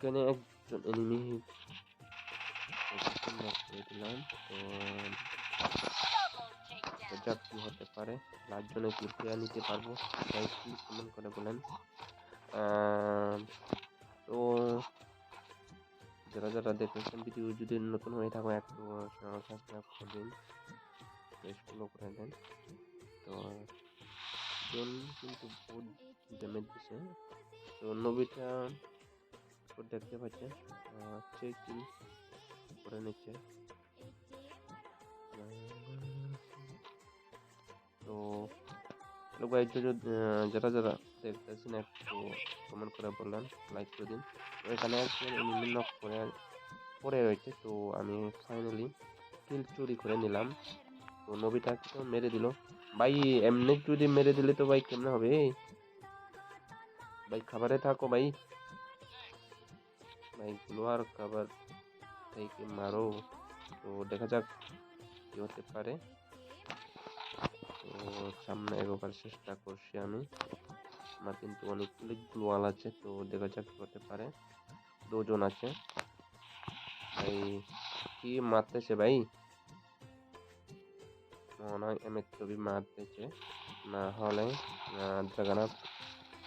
এখানে একজন এনিমি দিলাম তো যা কি হতে পারে লাস্টজনে কি প্লেয়ার নিতে পারব, তাই কি কমেন্ট করে বলেন। তো, যারা যারা দেখেছেন ভিডিও যদি নতুন হয়ে থাকো, একটু সাবস্ক্রাইব করে দিন ফলো করে দেন। তো কিন্তু বহুত ড্যামেজ দিছে। তো নবীটা তো দেখতে পাচ্ছেন চেক করে নিচ্ছে তো যারা যারা দেখতেছেন একটু কমেন্ট করে বললেন লাইক করে দিন। তো এখানে নক করে পড়ে রয়েছে। তো আমি ফাইনালি কিল চুরি করে নিলাম। তো নবীটাকে তো মেরে দিল। ভাই, এমনি যদি মেরে দিলে তো ভাই কেমনে হবে? ভাই, খাবারে থাকো ভাই। ভাই গ্লোয়ার খাবার থেকে মারো তো দেখা যাক কি হতে পারে তো সামনে এগোবার চেষ্টা করছি আমি আমার কিন্তু অনেকগুলি গ্লোয়াল আছে তো দেখা যাক কি হতে পারে দুজন আছে ভাই কি মারতেছে ভাই মনে হয় এম ছবি মারতেছে না হলে জাগানাথ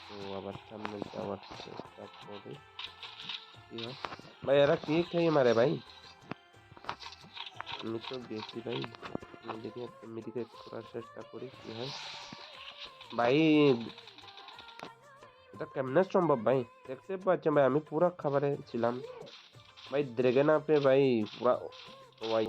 তো আবার সামনে যাওয়ার চেষ্টা করি কি হয় ভাই এরা কি খেয়ে মারে ভাই আমি তো বেশি ভাই আমি দেখি একটা মেডিকেট করার চেষ্টা করি কি হয় ভাই এটা কেমনে সম্ভব ভাই দেখতে পাচ্ছেন ভাই আমি পুরা খাবারে ছিলাম ভাই ড্রেগন আপে ভাই পুরা ভাই